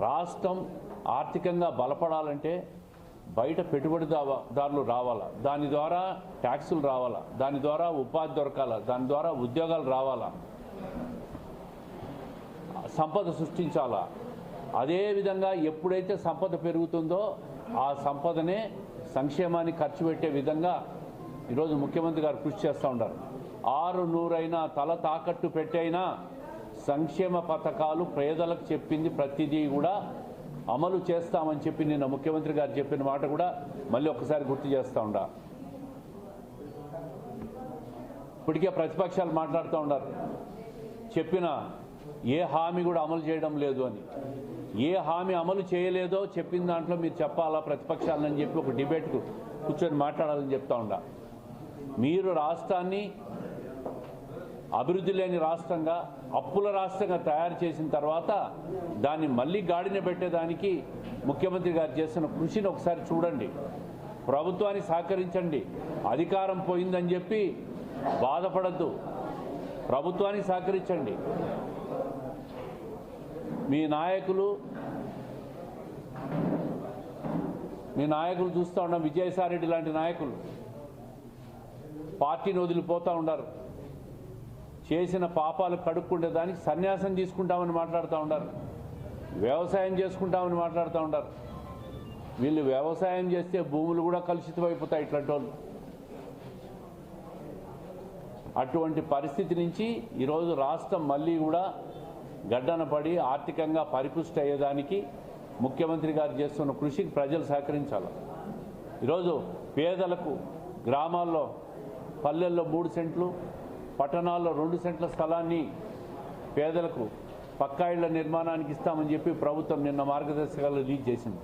రాష్ట్రం ఆర్థికంగా బలపడాలంటే బయట పెట్టుబడిదారులు రావాలా? దాని ద్వారా ట్యాక్సులు రావాలా? దాని ద్వారా ఉపాధి దొరకాలా? దాని ద్వారా ఉద్యోగాలు రావాలా? సంపద సృష్టించాలా? అదేవిధంగా ఎప్పుడైతే సంపద పెరుగుతుందో ఆ సంపదనే సంక్షేమాన్ని ఖర్చు పెట్టే విధంగా ఈరోజు ముఖ్యమంత్రి గారు కృషి చేస్తూ ఉన్నారు. ఆరు నూరైనా తల తాకట్టు పెట్టైనా సంక్షేమ పథకాలు పేదలకు చెప్పింది ప్రతిదీ కూడా అమలు చేస్తామని చెప్పి నిన్న ముఖ్యమంత్రి గారు చెప్పిన మాట కూడా మళ్ళీ ఒక్కసారి గుర్తు చేస్తూ ఉండా. ఇప్పటికే ప్రతిపక్షాలు మాట్లాడుతూ ఉన్నారు. చెప్పిన ఏ హామీ కూడా అమలు చేయడం లేదు అని. ఏ హామీ అమలు చేయలేదో చెప్పిన దాంట్లో మీరు చెప్పాలా ప్రతిపక్షాలని చెప్పి ఒక డిబేట్కు కూర్చొని మాట్లాడాలని చెప్తా ఉండా. మీరు రాష్ట్రాన్ని అభివృద్ధి లేని రాష్ట్రంగా అప్పుల రాష్ట్రంగా తయారు చేసిన తర్వాత దాన్ని మళ్ళీ గాడిన పెట్టేదానికి ముఖ్యమంత్రి గారు చేస్తున్న కృషిని ఒకసారి చూడండి. ప్రభుత్వాన్ని సహకరించండి. అధికారం పోయిందని చెప్పి బాధపడద్దు. ప్రభుత్వానికి సహకరించండి. మీ నాయకులు మీ నాయకులు చూస్తూ ఉన్నాం విజయసాయిరెడ్డి లాంటి నాయకులు. పార్టీని వదిలిపోతూ ఉన్నారు. చేసిన పాపాలు కడుక్కుంటే దానికి సన్యాసం తీసుకుంటామని మాట్లాడుతూ ఉన్నారు. వ్యవసాయం చేసుకుంటామని మాట్లాడుతూ ఉన్నారు. వీళ్ళు వ్యవసాయం చేస్తే భూములు కూడా కలుషితమైపోతాయి ఇట్లాంటి వాళ్ళు. అటువంటి పరిస్థితి నుంచి ఈరోజు రాష్ట్రం మళ్ళీ కూడా గడ్డన పడి ఆర్థికంగా పరిపుష్టి అయ్యేదానికి ముఖ్యమంత్రి గారు చేస్తున్న కృషికి ప్రజలు సహకరించాలి. ఈరోజు పేదలకు గ్రామాల్లో పల్లెల్లో మూడు సెంట్లు పట్టణాల్లో రెండు సెంట్ల స్థలాన్ని పేదలకు పక్కా ఇళ్ళ నిర్మాణానికి ఇస్తామని చెప్పి ప్రభుత్వం నిన్న మార్గదర్శకాలు రిలీజ్ చేసింది.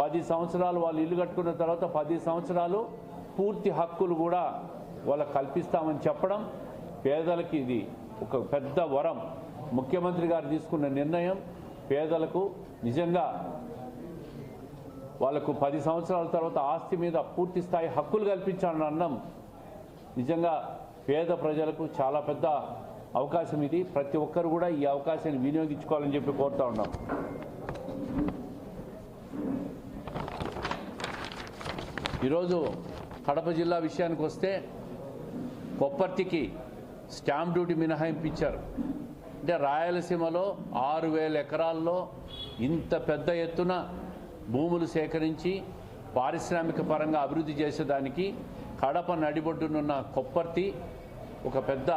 పది సంవత్సరాలు వాళ్ళు ఇల్లు కట్టుకున్న తర్వాత పది సంవత్సరాలు పూర్తి హక్కులు కూడా వాళ్ళకు కల్పిస్తామని చెప్పడం పేదలకి ఇది ఒక పెద్ద వరం. ముఖ్యమంత్రి గారు తీసుకున్న నిర్ణయం పేదలకు నిజంగా వాళ్ళకు పది సంవత్సరాల తర్వాత ఆస్తి మీద పూర్తి స్థాయి హక్కులు కల్పించాలని అన్నం. నిజంగా పేద ప్రజలకు చాలా పెద్ద అవకాశం ఇది. ప్రతి ఒక్కరు కూడా ఈ అవకాశాన్ని వినియోగించుకోవాలని చెప్పి కోరుతా ఉన్నాం. ఈరోజు కడప జిల్లా విషయానికి వస్తే కొప్పర్తికి స్టాంప్ డ్యూటీ మినహాయింపు ఇచ్చారు అంటే రాయలసీమలో ఆరు వేల ఎకరాల్లో ఇంత పెద్ద ఎత్తున భూములు సేకరించి పారిశ్రామిక పరంగా అభివృద్ధి చేసేదానికి కడప నడిబొడ్డునున్న కొప్పర్తి ఒక పెద్ద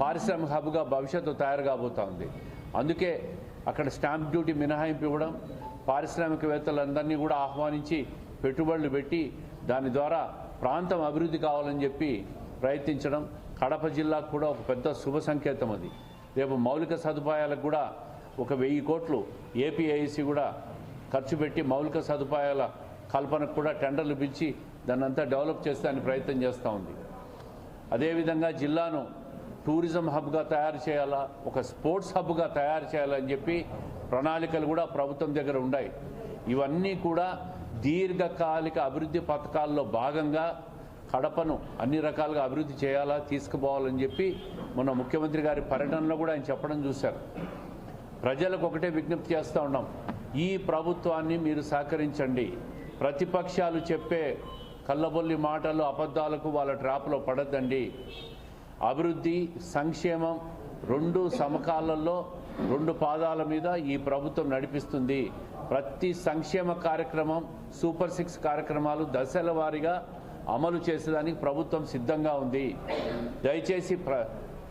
పారిశ్రామిక హబ్గా భవిష్యత్తు తయారు కాబోతా ఉంది. అందుకే అక్కడ స్టాంప్ డ్యూటీ మినహాయింపు ఇవ్వడం పారిశ్రామికవేత్తలందరినీ కూడా ఆహ్వానించి పెట్టుబడులు పెట్టి దాని ద్వారా ప్రాంతం అభివృద్ధి కావాలని చెప్పి ప్రయత్నించడం కడప జిల్లాకు కూడా ఒక పెద్ద శుభ సంకేతం అది. రేపు మౌలిక సదుపాయాలకు కూడా ఒక వెయ్యి కోట్లు ఏపీఐసి కూడా ఖర్చు పెట్టి మౌలిక సదుపాయాల కల్పనకు కూడా టెండర్లు పిలిచి దాన్ని అంతా డెవలప్ చేస్తానికి ప్రయత్నం చేస్తూ ఉంది. అదేవిధంగా జిల్లాను టూరిజం హబ్గా తయారు చేయాలా ఒక స్పోర్ట్స్ హబ్గా తయారు చేయాలని చెప్పి ప్రణాళికలు కూడా ప్రభుత్వం దగ్గర ఉన్నాయి ఇవన్నీ కూడా దీర్ఘకాలిక అభివృద్ధి పథకాల్లో భాగంగా కడపను అన్ని రకాలుగా అభివృద్ధి చేయాలా తీసుకుపోవాలని చెప్పి మొన్న ముఖ్యమంత్రి గారి పర్యటనలో కూడా ఆయన చెప్పడం చూశారు. ప్రజలకు ఒకటే విజ్ఞప్తి చేస్తూ ఉన్నాం. ఈ ప్రభుత్వాన్ని మీరు సహకరించండి. ప్రతిపక్షాలు చెప్పే కళ్ళబొల్లి మాటలు అబద్ధాలకు వాళ్ళ ట్రాప్లో పడద్దండి. అభివృద్ధి సంక్షేమం రెండు సమకాలంలో రెండు పాదాల మీద ఈ ప్రభుత్వం నడిపిస్తుంది. ప్రతి సంక్షేమ కార్యక్రమం సూపర్ సిక్స్ కార్యక్రమాలు దశల వారీగా అమలు చేసేదానికి ప్రభుత్వం సిద్ధంగా ఉంది. దయచేసి ప్ర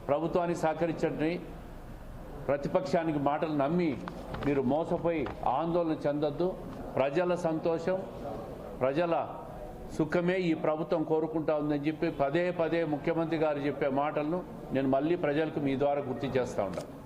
ప్రభుత్వాన్ని సహకరించండి. ప్రతిపక్షానికి మాటలు నమ్మి మీరు మోసపోయి ఆందోళన చెందొద్దు. ప్రజల సంతోషం ప్రజల సుఖమే ఈ ప్రభుత్వం కోరుకుంటా ఉందని చెప్పి పదే పదే ముఖ్యమంత్రి గారు చెప్పే మాటలను నేను మళ్ళీ ప్రజలకు మీ ద్వారా గుర్తు చేస్తూ ఉంటాను.